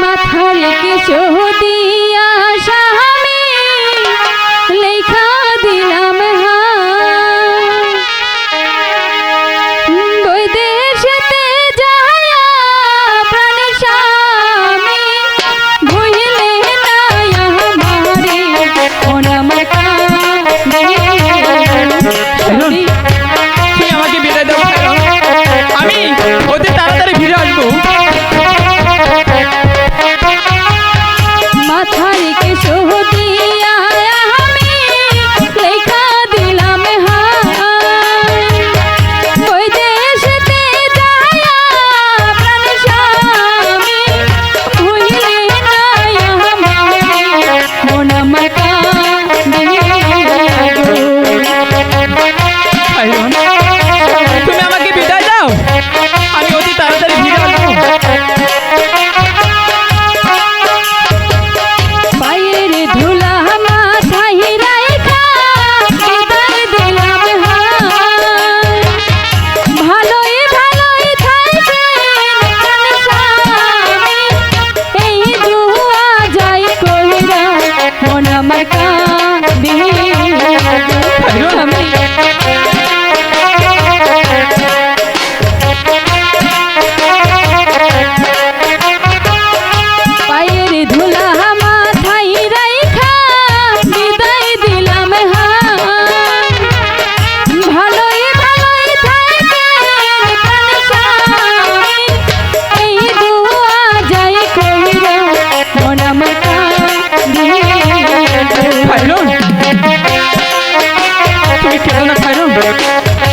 মাথার কিছু দিয়া মন আমার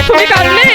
তুমি কাঁদলে